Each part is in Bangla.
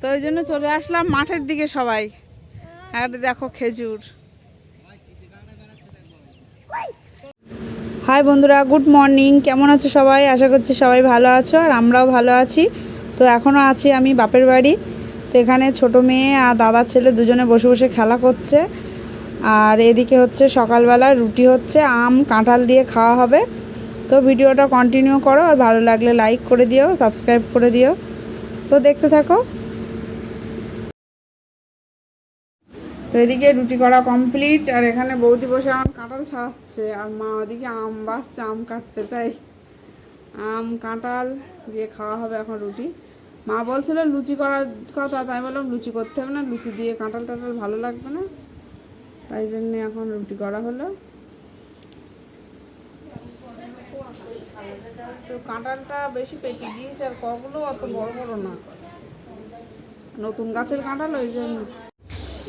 তো ওই জন্য চলে আসলাম মাঠের দিকে সবাই। আর দেখো খেজুর। হাই বন্ধুরা গুড মর্নিং কেমন আছো সবাই? আশা করছি সবাই ভালো আছো আর আমরাও ভালো আছি। তো এখনও আছি আমি বাপের বাড়ি। তো এখানে ছোট মেয়ে আর দাদার ছেলে দুজনে বসে বসে খেলা করছে। আর এদিকে হচ্ছে সকালবেলা রুটি হচ্ছে, আম, কাঁঠাল দিয়ে খাওয়া হবে। তো ভিডিওটা কন্টিনিউ করো আর ভালো লাগলে লাইক করে দিও সাবস্ক্রাইব করে দিও। তো দেখতে থাকো। তো এদিকে রুটি করা কমপ্লিট, আর এখানে বৌদি বসে আম কাঁঠাল ছাড়াচ্ছে, আর মা ওদিকে আম বাসছে আম কাটতে, তাই। আম, কাঁঠাল দিয়ে খাওয়া হবে এখন রুটি। মা বলছিল লুচি করার কথা, তাই বললাম লুচি করতে হবে না, লুচি দিয়ে কাঁঠাল টাঁঠাল ভালো লাগবে না। তাই জন্যে এখন রুটি করা হলো। তো কাঁঠালটা বেশি পেকে গিয়েছে, আর কগুলো অত বড় বড় না। নতুন গাছের কাঁঠাল, ওই জন্য।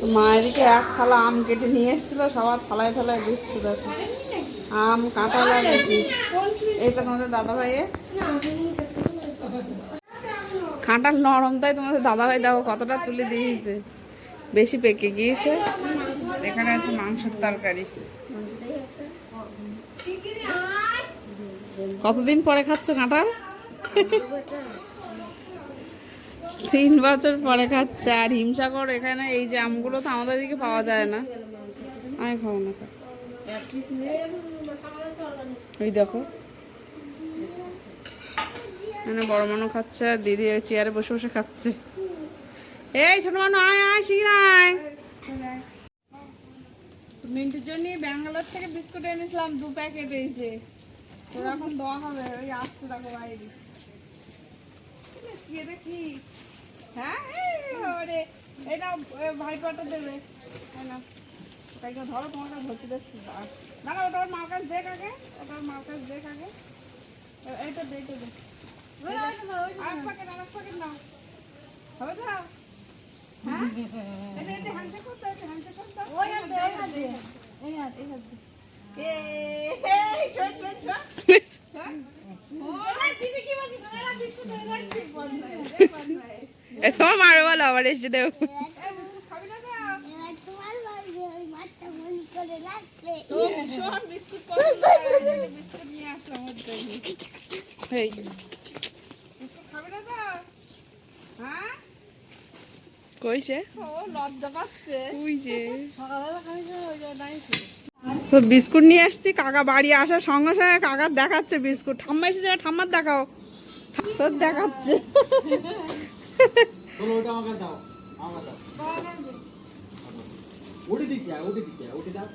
তো মা এদিকে এক থালা আম কেটে নিয়ে এসেছিল, সবার থালায় থালায় দিচ্ছি দেখো। আম, কাঁঠাল আর এইটা তোমাদের দাদা ভাইয়ের কাঁঠাল নরম, তাই তোমাদের দাদা ভাই দেখো কতটা তুলে দিয়েছে। বেশি পেকে গিয়েছে। এখানে আছে মাংসের তরকারি। কতদিন পরে খাচ্ছ কাঁঠাল? তিন বছর পরে খাচ্ছে, আর হিমসাগর এখানে এই যে তো আমাদের দিকে পাওয়া যায় না। আমি খাব না। ওই দেখো। মানে বড় মানুষ খাচ্ছে, আর দিদি চেয়ারে বসে বসে খাচ্ছে। এই ছোট মানুষ আয় আয় শিখি আয়। মিন্টুর জন্য ব্যাঙ্গালোর থেকে বিস্কুট এনেছিলাম, দু প্যাকেট এসে তোর এখন দেওয়া হবে ওই আসতে দেখো বাইরে। কি, এটা কি? হ্যাঁ ওরে এই নাও ভাইপাটা দেবে? এই নাও তাইকে ধরো তোমাকে ধরতে দেখছি না। না ওটা ওর মার কাছে দেখ আগে ওটা ওর মার কাছে দেখ আগে। এইটা দে এইটা দে। আরেক প্যাকেট আরেক প্যাকেট নাও। হবে তো? হ্যাঁ? এটা এটা হ্যান্ডশেক করতে এটা করতে ওই হাত দে ওই হাত এই হাত এই হাত এই ছোট ছোট ছোট তোমার মারো বলো আবার এসে দেবো তোমার বাড়ি ওই মাঠটা বন্ধ করে রাখবে কইছে ওই যে? তো বিস্কুট নিয়ে আসছি, কাকা বাড়ি আসার সঙ্গে সঙ্গে কাকার দেখাচ্ছে বিস্কুট। ঠাম্মা এসে যাবে ঠাম্মার দেখাও। তোর দেখাচ্ছে। বলো ওটা আমাকে দাও আমাকে দাও। ওটি দিকে ওটি দিকে ওটি দাও।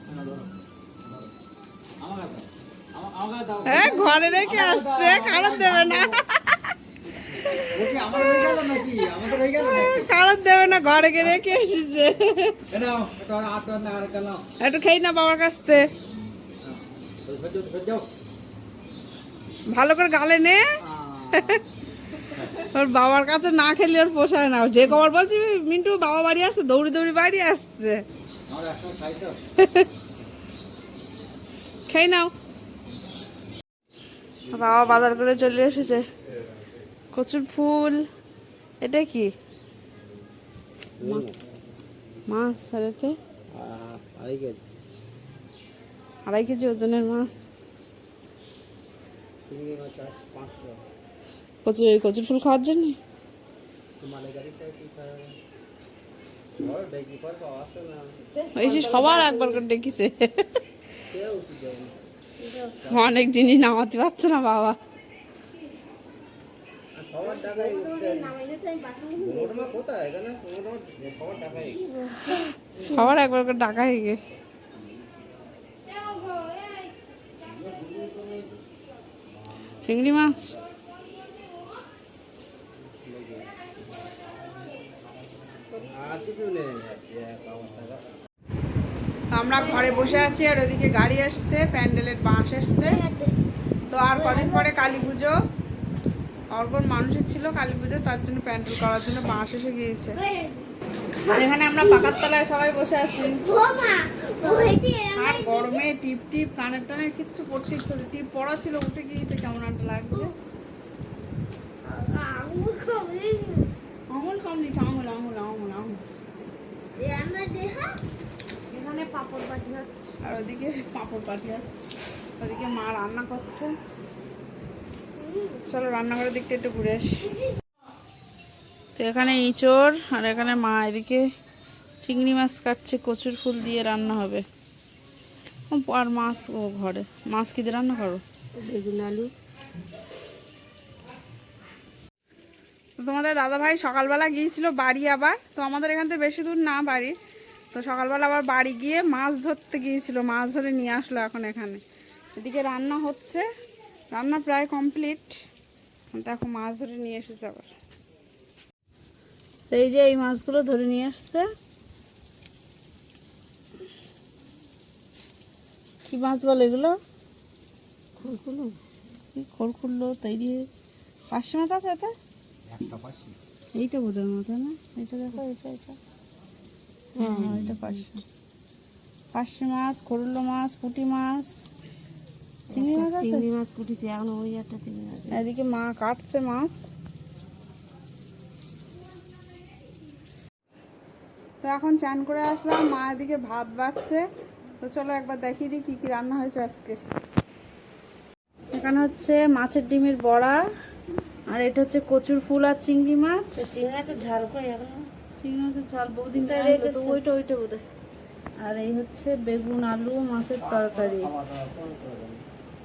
আমাকে দাও আমাকে দাও। হ্যাঁ ঘরে রেখে আসছে কারণ দেবে না। কারণ দেবে না ঘরে গিয়ে রেখে এসেছে। একটু খেয়ে না বাবার কাছ থেকে। সহ্য ভালো করে গালে নে। ওর বাবার কাছে না খেলে আর পোষায় না। যে কবার বলছি, মিন্টু, বাবা বাড়ি আসছে, দৌড়ি দৌড়ি বাড়ি আসছে। খেয়ে নাও। বাবা বাজার করে চলে এসেছে। কচুর ফুল। এটা কি? মাছ। সারেতে আড়াই কেজি। ওজনের মাছ। পাঁচশো। কচু কচুর ফুল খাওয়ার জন্য। সবার একবার করে ডেকেছে। অনেক জিনিস নামাতে পারছে না বাবা। সবার একবার করে ডাকা হয়ে চিংড়ি মাছ আর কিছু নেই পাওয়ার টাকা আমরা ঘরে বসে আছি আর ওদিকে গাড়ি আসছে, প্যান্ডেলের বাঁশ আসছে। তো আর কদিন পরে কালী পুজো। অর্গন মানুষের ছিল কালী পুজো, তার জন্য প্যান্ডেল করার জন্য বাঁশ এসে গিয়েছে। এখানে আমরা পাকার তলায় সবাই বসে আছি। আর গরমে টিপ টিপ, কানের টানের কিচ্ছু পড়তে ইচ্ছে টিপ পড়া ছিল, উঠে গিয়েছে, কেমন একটা লাগছে। আঙুল খাবে ও আমুল কম দিচ্ছে আমুল আমুল আমুল আমুল। এই আমরা দেখা এখানে পাপড় পাটি হচ্ছে আর ওদিকে পাঁপড় যাচ্ছে ওদিকে মা রান্না করছে। চলো রান্নাঘরের দিকটা একটু ঘুরে আসি। তো এখানে ইঁচড় আর এখানে মা এদিকে চিংড়ি মাছ কাটছে কচুর ফুল দিয়ে রান্না হবে। আর মাছ ও ঘরে। মাছ কি দিয়ে রান্না করো? বেগুন আলু। তো তোমাদের দাদা ভাই সকালবেলা গিয়েছিল বাড়ি আবার, তো আমাদের এখান থেকে বেশি দূর না বাড়ি। তো সকালবেলা আবার বাড়ি গিয়ে মাছ ধরতে গিয়েছিল, মাছ ধরে নিয়ে আসলো এখন এখানে। এদিকে রান্না হচ্ছে, রান্না প্রায় কমপ্লিট। দেখো মাছ ধরে নিয়ে এসেছে আবার। এই যে এই মাছগুলো ধরে নিয়ে আসছে। কি মাছ বলে এগুলো? খুলকুলো কি খড়খুল্লো তাই দিয়ে। পার্শে মাছ আছে এতে? এইটা বোধহয় মতো না? এটা দেখো এটা এটা। হ্যাঁ এটা মাছ মাছ পুঁটি মাছ। চিংড়ি মাছ চিংড়ি মাছ কুটিছে এখন ওই একটা চিংড়ি মাছ এদিকে মা কাটছে মাছ। তো এখন চান করে আসলাম মা এদিকে ভাত বাড়ছে। তো চলো একবার দেখিয়ে দিই কী কী রান্না হয়েছে আজকে। এখানে হচ্ছে মাছের ডিমের বড়া আর এটা হচ্ছে কচুর ফুল আর চিংড়ি মাছ। চিংড়ি মাছের ঝাল এখন? চিংড়ি মাছের ঝাল বহুদিন। তো ওইটা ওইটা বোধহয়। আর এই হচ্ছে বেগুন আলু মাছের তরকারি।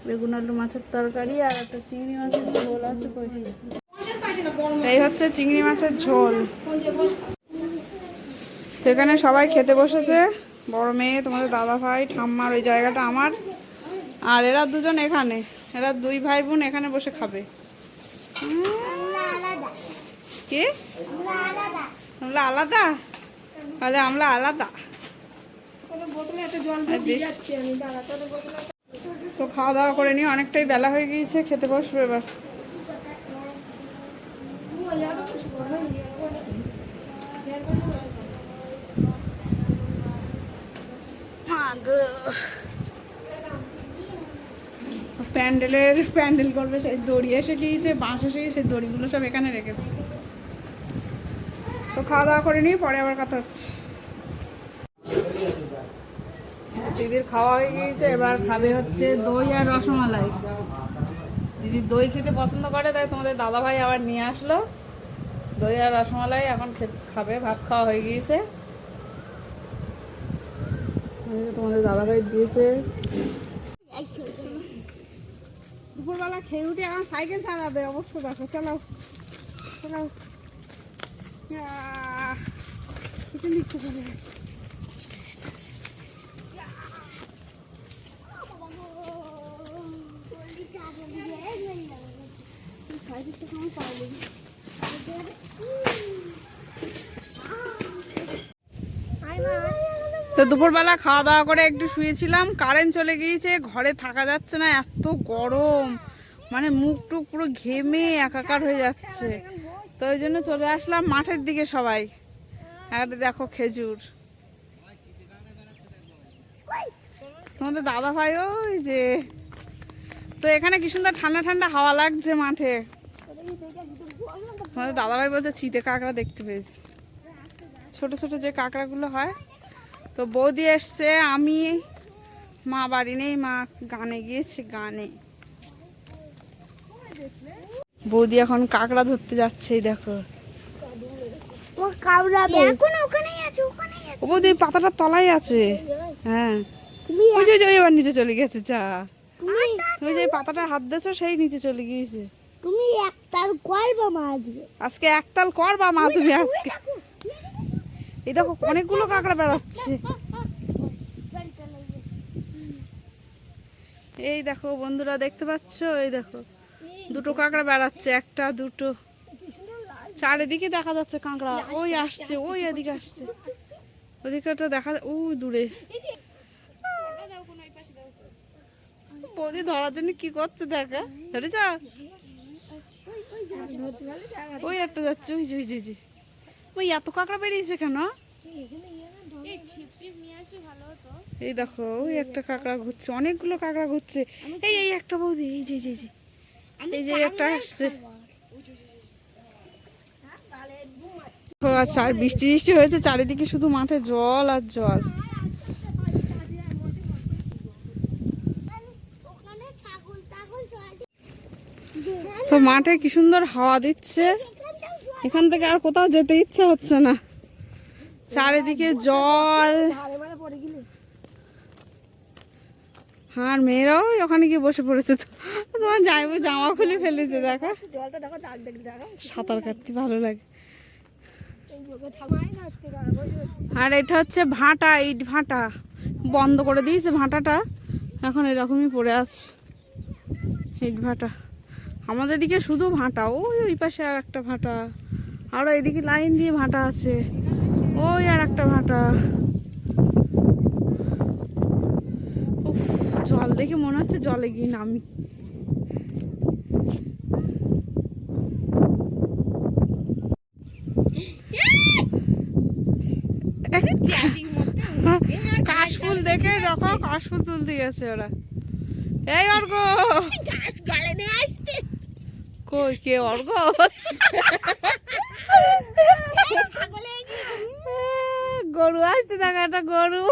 বেগুন আলু মাছের তরকারি আর একটা চিংড়ি মাছের ঝোল আছে এই হচ্ছে চিংড়ি মাছের ঝোল। তো এখানে সবাই খেতে বসেছে। বড় মেয়ে তোমাদের দাদা ভাই ঠাম্মার ওই জায়গাটা আমার। আর এরা দুজন এখানে। এরা দুই ভাই বোন এখানে বসে খাবে। কি? আমরা আলাদা। তাহলে আমরা আলাদা। তো খাওয়া দাওয়া করে নিয়ে অনেকটাই বেলা হয়ে গিয়েছে, খেতে বসবে এবার। প্যান্ডেলের, প্যান্ডেল করবে সেই দড়ি এসে গিয়েছে বাঁশ এসে সেই দড়িগুলো সব এখানে রেখেছে। তো খাওয়া দাওয়া করে নিই পরে আবার কথা হচ্ছে। দিদির খাওয়া হয়ে গিয়েছে, এবার খাবে হচ্ছে দই আর রসমালাই। দিদি দই খেতে পছন্দ করে, তাই তোমাদের দাদা ভাই আবার নিয়ে আসলো। দই আর রসমালাই এখন খাবে, ভাত খাওয়া হয়ে গিয়েছে। তোমাদের দাদা ভাই দিয়েছে। দুপুরবেলা খেয়ে উঠে এখন সাইকেল চালাবে। অবস্থা দেখো চালাও চালাও। আহ, পিছন দিক থেকে চলে গেছে। তো দুপুরবেলা খাওয়া দাওয়া করে একটু শুয়েছিলাম কারেন্ট চলে গিয়েছে, ঘরে থাকা যাচ্ছে না, এত গরম। মানে মুখ টুক পুরো ঘেমে একাকার হয়ে যাচ্ছে। তো ওই জন্য চলে আসলাম মাঠের দিকে সবাই। একটা দেখো খেজুর। তোমাদের দাদা ভাই ওই যে। তো এখানে কি সুন্দর ঠান্ডা ঠান্ডা হাওয়া লাগছে মাঠে। তোমাদের দাদা ভাই বলছে চিতে কাঁকড়া দেখতে পেয়েছি। ছোট ছোট যে কাঁকড়াগুলো হয় তো বৌদি এসছে আমি মা বাড়ি নেই মা গানে গিয়েছে গানে। বৌদি এখন কাঁকড়া ধরতে যাচ্ছে দেখো। বৌদি পাতাটা তলায় আছে। হ্যাঁ। তুমি ওই যে এবার নিচে চলে গেছে যা। তুমি যে পাতাটা হাত দিয়েছ সেই নিচে চলে গিয়েছে। তুমি একটার করবা মা আজকে। আজকে একতাল কর বা মা তুমি আজকে। এই দেখো, অনেকগুলো কাঁকড়া বেড়াচ্ছে। এই দেখো, বন্ধুরা, দেখতে পাচ্ছ? এই দেখো, দুটো কাঁকড়া বেড়াচ্ছে, একটা, দুটো। চারিদিকে দেখা যাচ্ছে কাঁকড়া। ওই আসছে, ওই এদিকে আসছে। ওদিকটা দেখা ও, দূরে। বৌদি ধরার জন্য কি করছে, দেখা ধরেছ? ওই একটা যাচ্ছে, ওই ওই যে। ওই এত কাঁকড়া বেরিয়েছে কেন? এই দেখো ওই একটা কাঁকড়া ঘুরছে অনেকগুলো কাঁকড়া ঘুরছে। এই এই একটা বৌদি এই যে এই যে, এই যে। একটা আসছে। আচ্ছা আর বৃষ্টি বৃষ্টি হয়েছে চারিদিকে শুধু মাঠে জল আর জল। তো মাঠে কি সুন্দর হাওয়া দিচ্ছে। এখান থেকে আর কোথাও যেতে ইচ্ছা হচ্ছে না। চারিদিকে জল। আর মেয়েরাও ওখানে গিয়ে বসে পড়েছে তো। তোমার যাইবো জামা খুলে ফেলেছে, দেখা। সাঁতার কাটতে ভালো লাগে। আর এটা হচ্ছে ভাটা, ইট ভাটা। বন্ধ করে দিয়েছে ভাটাটা। এখন এরকমই পড়ে আছে। ইট ভাটা। আমাদের দিকে শুধু ভাটা, ওই ওই পাশে আর একটা ভাটা আরও এদিকে লাইন দিয়ে ভাটা আছে, ওই আর একটা ভাটা। জল দেখে মনে হচ্ছে জলে গিয়ে নামি। কাশফুল দেখে দেখো, কাশফুল তুলতে গেছে ওরা। এই অর্ঘ গাছ গলে নিয়ে আসতে। কই কে অর্ঘ গরু আসছে দেখো একটা গরু।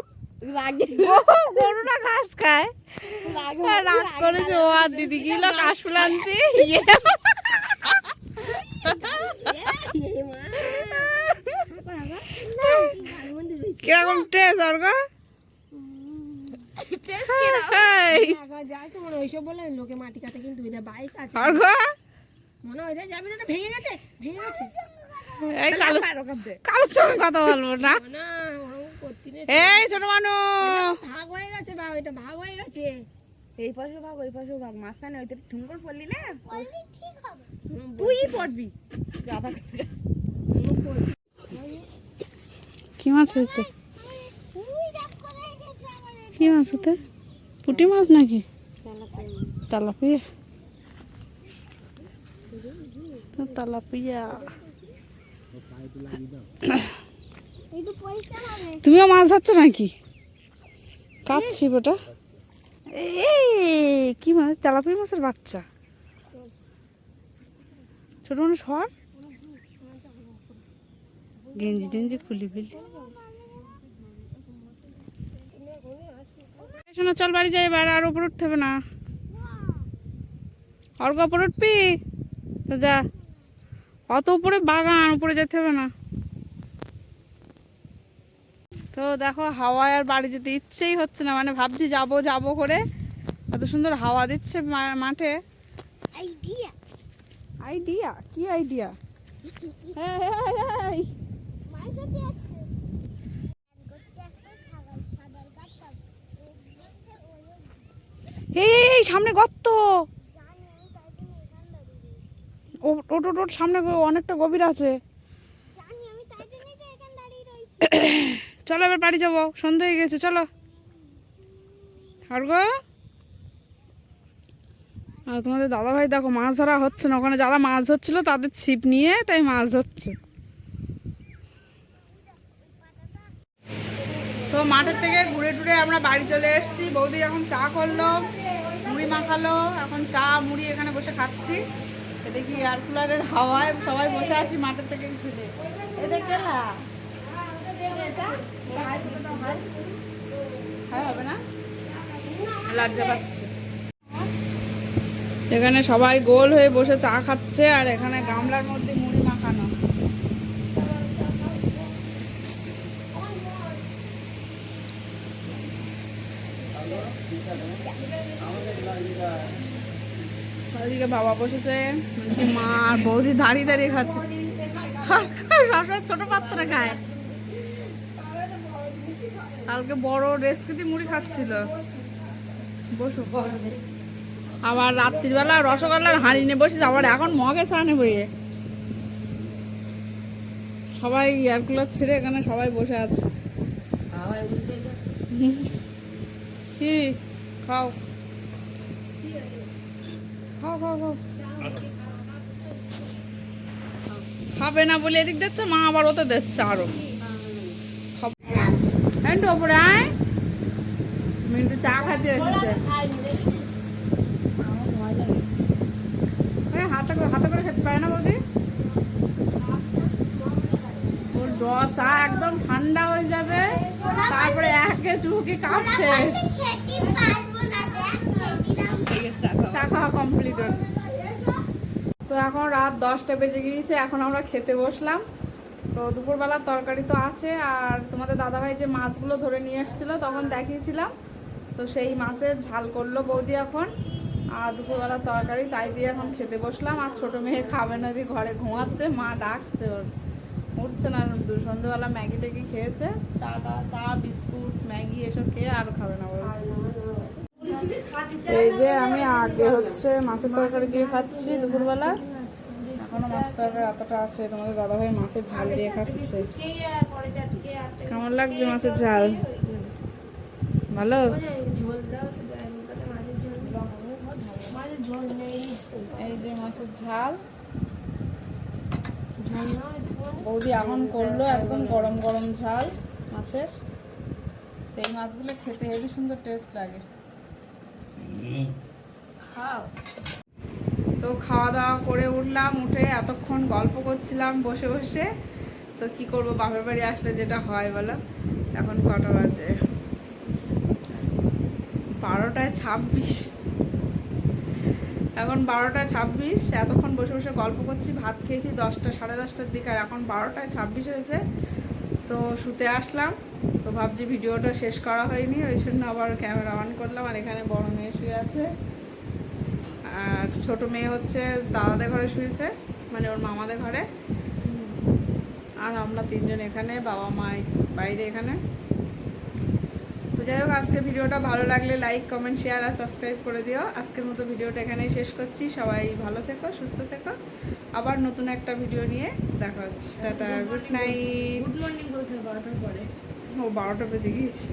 রাগে। গরু- গরুটা ঘাস খায়। রাগ করেছে ও আর দিদি গিল আনতে। ইয়ে। কীরকম টেস্ট অর্ঘ ওইসব বলে লোকে মাটি কাটে কিন্তু বাইক আছে। অর্ঘ মনে হয় যাবি না ভেঙে গেছে? ভেঙে গেছে? এই কালো কালোর সঙ্গে কথা বলব না। না ও করতি রে এই ছোট ভাগ হয়ে গেছে বা ওইটা ভাগ হয়ে গেছে। এই পাশে ভাগ ওই পাশে ভাগ। মাঝখানে ওই পড়লি না? তুই পড়বি। কি মাছ হয়েছে? কি মাছ হতে পুঁটি মাছ নাকি? তালাপিয়া তো তালাপিয়া। তুমিও মাছ ধরছ নাকি? কাঁদছি বেটা। এই কি মাছ? তেলাপিয়া মাছের বাচ্চা। ছোট মানুষ হর গেঞ্জি টেঞ্জি খুলি ফেলি। শোনো চল বাড়ি যাই এবার আর উপর উঠতে হবে না। অর্ঘ উপর উঠবি? তো যা। অত উপরে বাগান উপরে যেতে হবে না। তো দেখো হাওয়ায় আর বাড়ি যেতে ইচ্ছেই হচ্ছে না। মানে ভাবছি যাব যাব করে। এত সুন্দর হাওয়া দিচ্ছে মা- মাঠে। আইডিয়া আইডিয়া কি আইডিয়া এই সামনে গর্ত জানি আমি তাই জন্য এখানে দাঁড়িয়ে রয়েছি। ও ওট, ওট, সামনে অনেকটা গভীর আছে। চলো এবার বাড়ি যাব সন্ধে হয়ে গেছে চলো। আর গো? আর তোমাদের দাদা ভাই দেখো মাছ ধরা হচ্ছে না ওখানে যারা মাছ ধরছিল তাদের ছিপ নিয়ে তাই মাছ ধরছে। তো মাঠের থেকে ঘুরে টুরে আমরা বাড়ি চলে এসেছি বৌদি এখন চা করল মুড়ি মাখালো এখন চা মুড়ি এখানে বসে খাচ্ছি। এদিকে এয়ার কুলারের হাওয়ায় সবাই বসে আছি মাঠের থেকে ঘুরে পাচ্ছে। এখানে সবাই গোল হয়ে বসে চা খাচ্ছে আর এখানে গামলার মধ্যে মুড়ি মাখানো ওদিকে বাবা বসেছে মা আর বৌদি দাঁড়িয়ে দাঁড়িয়ে খাচ্ছে। সবসময় ছোট পাত্রে খায়? কালকে বড় রেসকিতে মুড়ি খাচ্ছিল। বসো আবার রাত্রিবেলা রসগোল্লার হাঁড়ি নিয়ে বসেছে আবার এখন মগে নেব এ। সবাই এয়ার কুলার ছেড়ে এখানে সবাই বসে আছে। কি? খাও। খাও খাবে না বলে এদিক দিচ্ছে, মা আবার ওতে দেখছে আরও। মিন্টু চা খাতে এসেছে। হাতে হাতে করে খেতে পারে না চা একদম ঠান্ডা হয়ে যাবে। তারপরে একে চুমুকি কাঁপছে। চা তো এখন রাত দশটা বেজে গিয়েছে, এখন আমরা খেতে বসলাম। তো দুপুরবেলার তরকারি তো আছে, আর তোমাদের দাদাভাই যে মাছগুলো ধরে নিয়ে এসেছিল তখন দেখিয়েছিলাম। তো সেই মাছের ঝাল করল বৌদি এখন, আর দুপুরবেলার তরকারি, তাই দিয়ে এখন খেতে বসলাম। আর ছোট মেয়ে খাবে না দিয়ে ঘরে ঘুমাচ্ছে, মা ডাকছে ওর। উঠছে না সন্ধ্যেবেলা ম্যাগি ট্যাগি খেয়েছে, চাটা, চা, বিস্কুট, ম্যাগি, এসব খেয়ে আর খাবে না বলছে। এই যে আমি আগে হচ্ছে মাছের তরকারি দিয়ে খাচ্ছি দুপুরবেলা। এখনও মাছের তরকারি এতটা আছে, তোমাদের দাদাভাই মাছের ঝাল দিয়ে খাচ্ছে। কেমন লাগছে মাছের ঝাল? ভালো? এই যে মাছের ঝাল। বৌদি এখন করল একদম গরম গরম ঝাল মাছের। এই মাছগুলো খেতে হেবি সুন্দর টেস্ট লাগে। তো খাওয়া দাওয়া করে উঠলাম, উঠে এতক্ষণ গল্প করছিলাম বসে বসে। তো কি করব, বাপের বাড়ি আসলে যেটা হয় বলো? এখন কটা বাজে? বারোটায় ছাব্বিশ। এখন বারোটায় ছাব্বিশ, এতক্ষণ বসে বসে গল্প করছি, ভাত খেয়েছি দশটা, সাড়ে দশটার দিকে, আর এখন বারোটায় ছাব্বিশ হয়েছে। তো শুতে আসলাম। তো ভাবছি ভিডিওটা শেষ করা হয়নি ওই জন্য আবার ক্যামেরা অন করলাম আর এখানে বড় মেয়ে শুয়ে আছে। আর ছোট মেয়ে হচ্ছে দাদাদের ঘরে শুয়েছে মানে ওর মামাদের ঘরে। আর আমরা তিনজন এখানে বাবা মা বাইরে এখানে। তো যাই হোক আজকে ভিডিওটা ভালো লাগলে লাইক কমেন্ট শেয়ার আর সাবস্ক্রাইব করে দিও। আজকের মতো ভিডিওটা এখানেই শেষ করছি। সবাই ভালো থেকো সুস্থ থেকো। আবার নতুন একটা ভিডিও নিয়ে দেখা হচ্ছে। Tata good night good morning বলতে বারোটার পরে ও বারোটা বেজে গিয়েছে।